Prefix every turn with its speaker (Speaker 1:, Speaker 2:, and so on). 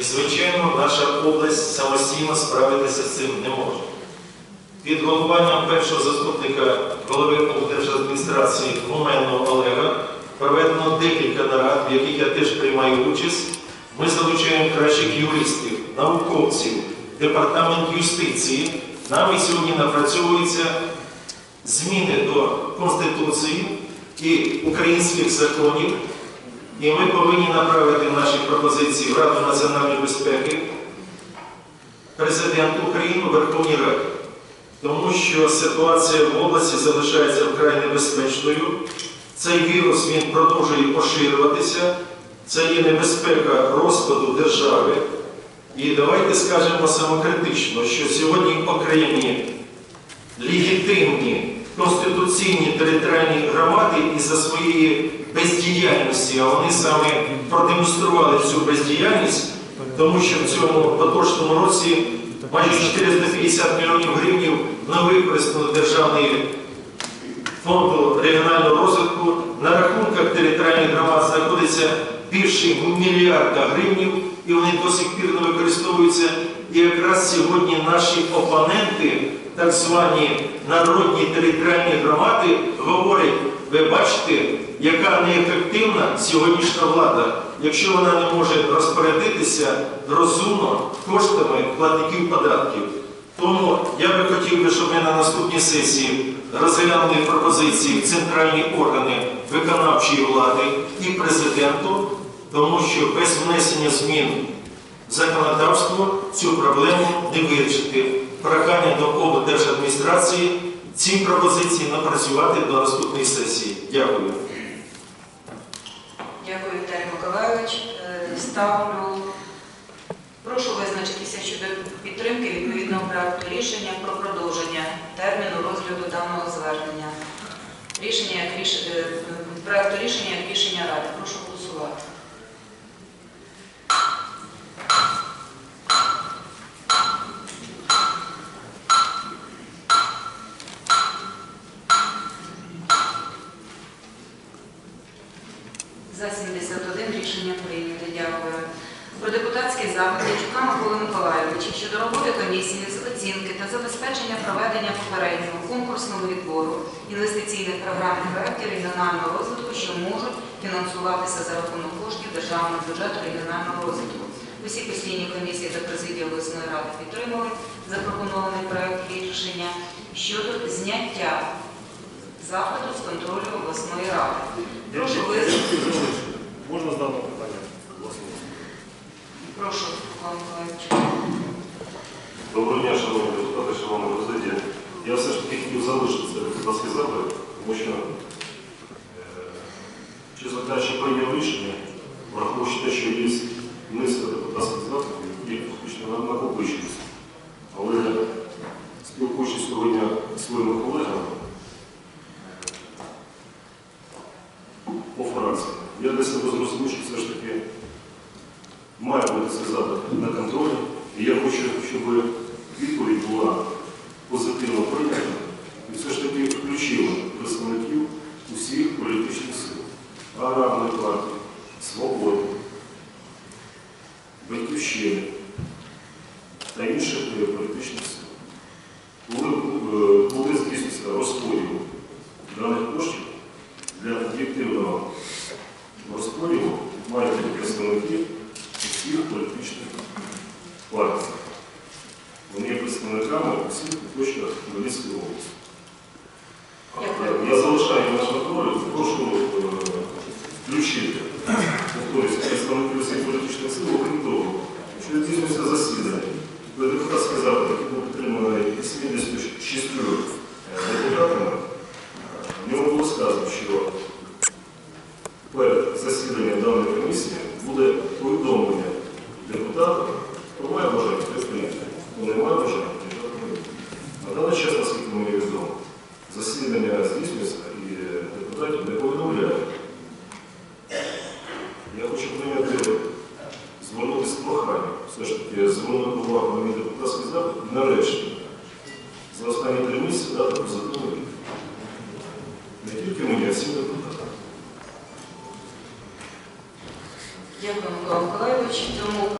Speaker 1: І, звичайно, наша область самостійно справитися з цим не може. Під головуванням першого заступника голови облдержадміністрації Гуменного Олега проведено декілька нарад, в яких я теж приймаю участь. Ми залучаємо кращих юристів, науковців, департамент юстиції. Нами сьогодні напрацьовуються зміни до Конституції і українських законів, і ми повинні направити наші пропозиції в Раду національної безпеки, Президенту України, Верховній Раді. Тому що ситуація в області залишається вкрай небезпечною. Цей вірус він продовжує поширюватися. Це є небезпека розпаду держави. І давайте скажемо самокритично, що сьогодні окремі легітимні конституційні територіальні громади із-за своєї бездіяльності, а вони саме продемонстрували цю бездіяльність, тому що в цьому поточному році майже 450 мільйонів гривень не використано державної фонду регіонального розвитку. На рахунках територіальних громад знаходиться більше мільярда гривень, і вони до сих пір не використовуються. І якраз сьогодні наші опоненти, так звані народні територіальні громади, говорять, ви бачите, яка неефективна сьогоднішня влада, якщо вона не може розпорядитися розумно коштами платників податків. Тому я би хотів би, щоб ми на наступній сесії розглянули пропозиції центральні органи виконавчої влади і президенту, тому що без внесення змін в законодавство цю проблему не вирішити. Прохання до облдержадміністрації ці пропозиції напрацювати до наступної сесії. Дякую.
Speaker 2: Дякую, Віталій Миколайович. Е, Ставлю. Прошу визначитися щодо підтримки відповідного проекту рішення про продовження терміну розгляду даного звернення. Рішення як ріш... е, проекту рішення як рішення ради. Прошу голосувати. За 71 рішення прийнято. Дякую. Про депутатський запит Ячука Миколи Миколайовича щодо роботи комісії з оцінки та забезпечення проведення попереднього конкурсного відбору інвестиційних програм і проєктів регіонального розвитку, що можуть фінансуватися за рахунок коштів державного бюджету регіонального розвитку. Усі постійні комісії та президія обласної ради підтримали запропонований проект рішення щодо зняття запиту з контролю обласної ради. Прошу визначити.
Speaker 3: Можна з даного питання? власне?
Speaker 2: Прошу, Микола Миколаївич.
Speaker 3: Доброго дня, шановні депутати, шановна президія. Я все ж таки хотів залишити цей депутатський запит, тому що, е, чесно кажучи, прийняв рішення, враховуючи те, що є низка депутатських запитів, які фактично на- накопичуються. Але спілкуючись сьогодні своїми колегами я для себе зрозумів, що все ж таки має бути цей запит на контролі. І я хочу, щоб відповідь була позитивно прийнята і все ж таки включила представників усіх політичних сил, аграрної партії, свободи, батьківщини та інших політичних сил. Е, коли здійснюється розподіл даних коштів для об'єктивного розподілу мають бути представники усіх політичних партій. Вони є представниками усіх куточках Хмельницької області. Я залишаю наш контроль, прошу е, включити повторюсь, представників усіх політичних сил, окрім того, що здійснюється засідання. Ви депутатський запит, який був підтриманий 76 депутатами, в ньому було сказано, що перед засіданням даної комісії буде повідомлення депутата про має бажання хто не має бажання прийняти. На даний час, наскільки мені відомо, засідання здійснюється і е, депутатів не повідомляють. Я хочу прийняти, звернутися з проханням, все ж таки звернути увагу на мій депутатський запит нарешті за останні три місяці дати
Speaker 2: Дякую, Микола Миколайович. Тому